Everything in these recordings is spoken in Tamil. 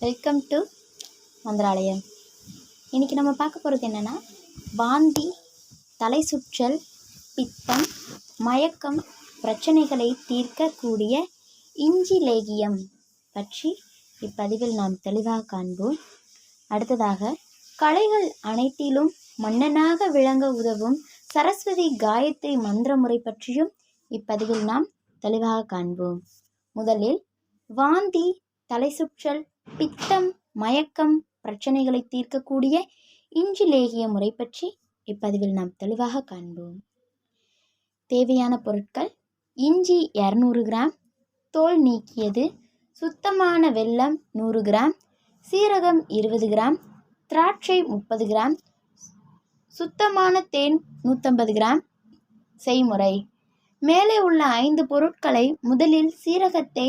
Welcome to Mantralayam. இன்றைக்கி நம்ம பார்க்க போகிறது என்னென்னா வாந்தி தலை சுற்றல் பித்தம் மயக்கம் பிரச்சனைகளை தீர்க்கக்கூடிய இஞ்சி லேகியம் பற்றி இப்பதிவில் நாம் தெளிவாக காண்போம். அடுத்ததாக கலைகள் அனைத்திலும் மன்னனாக விளங்க உதவும் சரஸ்வதி காயத்ரி மந்திர முறை பற்றியும் இப்பதிவில் நாம் தெளிவாக காண்போம். முதலில் வாந்தி தலை சுற்றல் பித்தம் மயக்கம் பிரச்சனைகளை தீர்க்கக்கூடிய இஞ்சி லேகிய முறை பற்றி இப்பதிவில் நாம் தெளிவாக காண்போம். தேவையான பொருட்கள் இஞ்சி இரநூறு கிராம் தோல் நீக்கியது சுத்தமான வெல்லம் நூறு கிராம் சீரகம் இருபது கிராம் திராட்சை முப்பது கிராம் சுத்தமான தேன் நூற்றம்பது கிராம். செய்முறை. மேலே உள்ள ஐந்து பொருட்களை முதலில் சீரகத்தை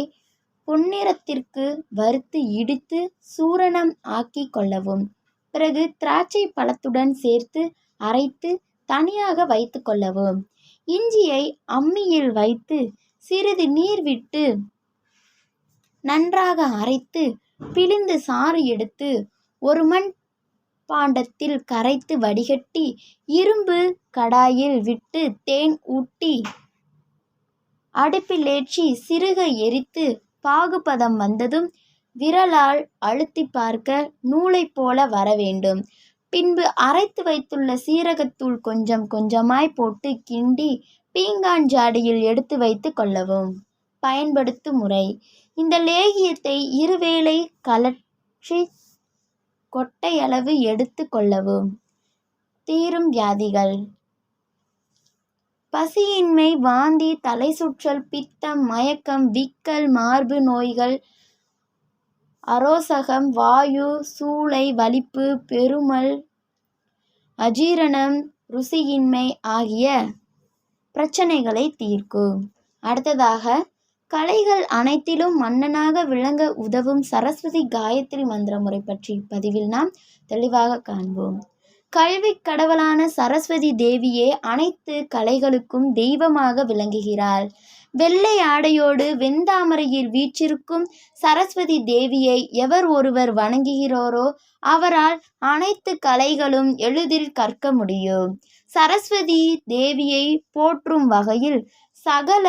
பொன்னிறத்திற்கு வறுத்து இடித்து சூரணம் ஆக்கி கொள்ளவும். பிறகு திராட்சை பழத்துடன் சேர்த்து அரைத்து தனியாக வைத்து கொள்ளவும். இஞ்சியை அம்மியில் வைத்து சிறிது நீர் விட்டு நன்றாக அரைத்து பிழிந்து சாறு எடுத்து ஒரு மண் பாண்டத்தில் கரைத்து வடிகட்டி இரும்பு கடாயில் விட்டு தேன் ஊட்டி அடுப்பிலேற்றி சிறுக எரித்து பாகுபதம் வந்ததும் விரலால் அழுத்தி பார்க்க நூலைப் போல வர வேண்டும். பின்பு அரைத்து வைத்துள்ள சீரகத்தூள் கொஞ்சம் கொஞ்சமாய் போட்டு கிண்டி பீங்கான் ஜாடியில் எடுத்து வைத்து கொள்ளவும். பயன்படுத்தும் முறை. இந்த லேகியத்தை இருவேளை கலற்றி கொட்டையளவு எடுத்து கொள்ளவும். தீரும் வியாதிகள். பசியின்மை வாந்தி தலை சுற்றல் பித்தம் மயக்கம் விக்கல் மார்பு நோய்கள் அரோசகம் வாயு சூளை வலிப்பு பெருமல் அஜீரணம் ருசியின்மை ஆகிய பிரச்சனைகளை தீர்க்கும் அடுத்ததாக கலைகள் அனைத்திலும் மன்னனாக விளங்க உதவும் சரஸ்வதி காயத்ரி மந்திர முறை பற்றி பதிவில் நாம் தெளிவாக காண்போம். கல்வி கடவுளான சரஸ்வதி தேவியே அனைத்து கலைகளுக்கும் தெய்வமாக விளங்குகிறாள். வெள்ளை ஆடையோடு வெந்தாமரையில் வீற்றிருக்கும் சரஸ்வதி தேவியை எவர் ஒருவர் வணங்குகிறாரோ அவரால் அனைத்து கலைகளும் எளிதில் கற்க முடியும். சரஸ்வதி தேவியை போற்றும் வகையில் சகல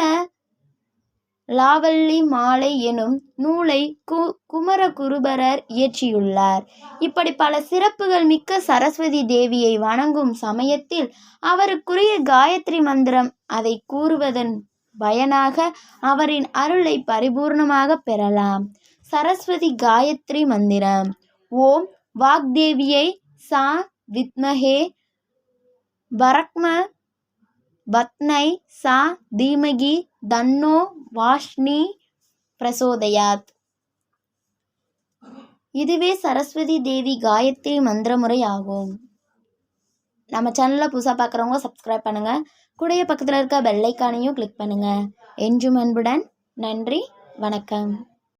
லாவல்லி மாலை எனும் நூலை கு குமரகுருபரர் இயற்றியுள்ளார். இப்படி பல சிறப்புகள் மிக்க சரஸ்வதி தேவியை வணங்கும் சமயத்தில் அவருக்குரிய காயத்ரி மந்திரம் அதை கூறுவதன் பயனாக அவரின் அருளை பரிபூர்ணமாக பெறலாம். சரஸ்வதி காயத்ரி மந்திரம். ஓம் வாக்தேவியை சா வித்மஹே பரக்ம பத்னை சா தீமகி தன்னோ வாஷ்னி பிரசோதயாத். இதுவே சரஸ்வதி தேவி காயத்ரி மந்திர முறை ஆகும். நம்ம சேனலில் புதுசாக பார்க்குறவங்க சப்ஸ்கிரைப் பண்ணுங்கள் கூடைய பக்கத்தில் இருக்க பெல்லைக்கானையும் கிளிக் பண்ணுங்கள் என்றும் அன்புடன் நன்றி வணக்கம்.